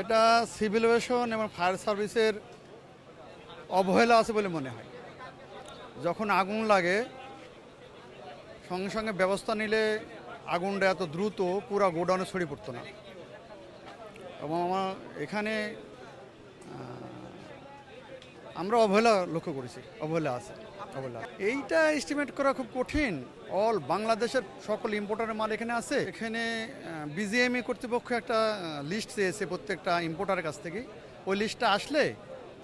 এটা civil aviation এবং fire সার্ভিসের অবহেলা আছে বলে মনে হয়। যখন আগুন লাগে, সঙ্গে সঙ্গে ব্যবস্থা নিলে আগুনটা এত দ্রুত পুরো গোডাউনে ছড়িয়ে পড়তো না। এবং আমার এখানে আমরা অবহেলা লক্ষ্য করেছি, অবহেলা আছে। অবহেলা এইটা এস্টিমেট করা খুব কঠিন। অল বাংলাদেশের সকল ইম্পোর্টারের মাল এখানে আছে। এখানে বিজিএমই কর্তৃপক্ষ একটা লিস্ট চেয়েছে প্রত্যেকটা ইম্পোর্টারের কাছ থেকে। ওই লিস্টটা আসলে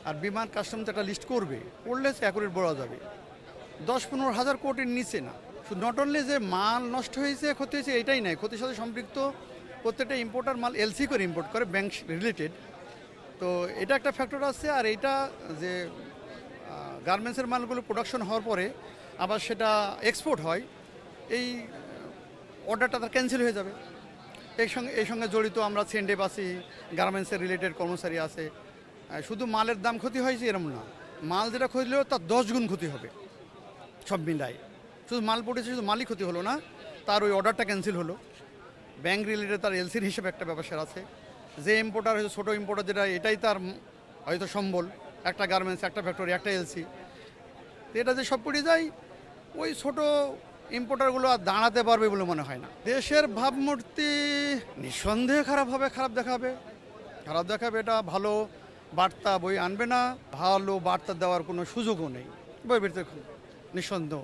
আর বিমান কাস্টমস একটা লিস্ট করবে। করলে অ্যাকুরেট বলা যাবে। দশ পনেরো হাজার কোটির নিচে না। শুধু নট অনলি যে মাল নষ্ট হয়েছে, ক্ষতি হয়েছে, এটাই নয় ক্ষতির সাথে সম্পৃক্ত প্রত্যেকটা ইম্পোর্টার মাল এলসি করে ইম্পোর্ট করে ব্যাংক রিলেটেড তো, এটা একটা ফ্যাক্টর আছে। আর এটা যে গার্মেন্টসের মালগুলো প্রোডাকশন হওয়ার পরে আবার সেটা এক্সপোর্ট হয়, এই অর্ডারটা তার ক্যান্সেল হয়ে যাবে। এই সঙ্গে এই সঙ্গে জড়িত আমরা সেন্ডেপ আছি গার্মেন্টসের রিলেটেড কর্মচারী আছে। শুধু মালের দাম ক্ষতি হয়েছে এরকম না, মাল যেটা ক্ষতি হলেও তার দশ গুণ ক্ষতি হবে, সব মিলাই শুধু মাল পড়েছে, শুধু মালই ক্ষতি হলো না, তার ওই অর্ডারটা ক্যান্সেল হলো। ব্যাংক রিলেটেড তার এলসির হিসেবে একটা ব্যবসা আছে। যে ইম্পোর্টার হয়তো ছোটো ইম্পোর্টার যেটা, এটাই তার হয়তো সম্বল। একটা গার্মেন্টস একটা ফ্যাক্টরি একটা এলসি এটা যে সব পড়ে যায়, ওই ছোট ইম্পোর্টারগুলো আর দাঁড়াতে পারবে বলে মনে হয় না। দেশের ভাবমূর্তি নিঃসন্দেহে খারাপ হবে, খারাপ দেখাবে। খারাপ দেখাবে এটা ভালো বার্তা বই আনবে না, ভালো বার্তা দেওয়ার কোনো সুযোগও নেই। বই বেরোতে নিঃসন্দেহ।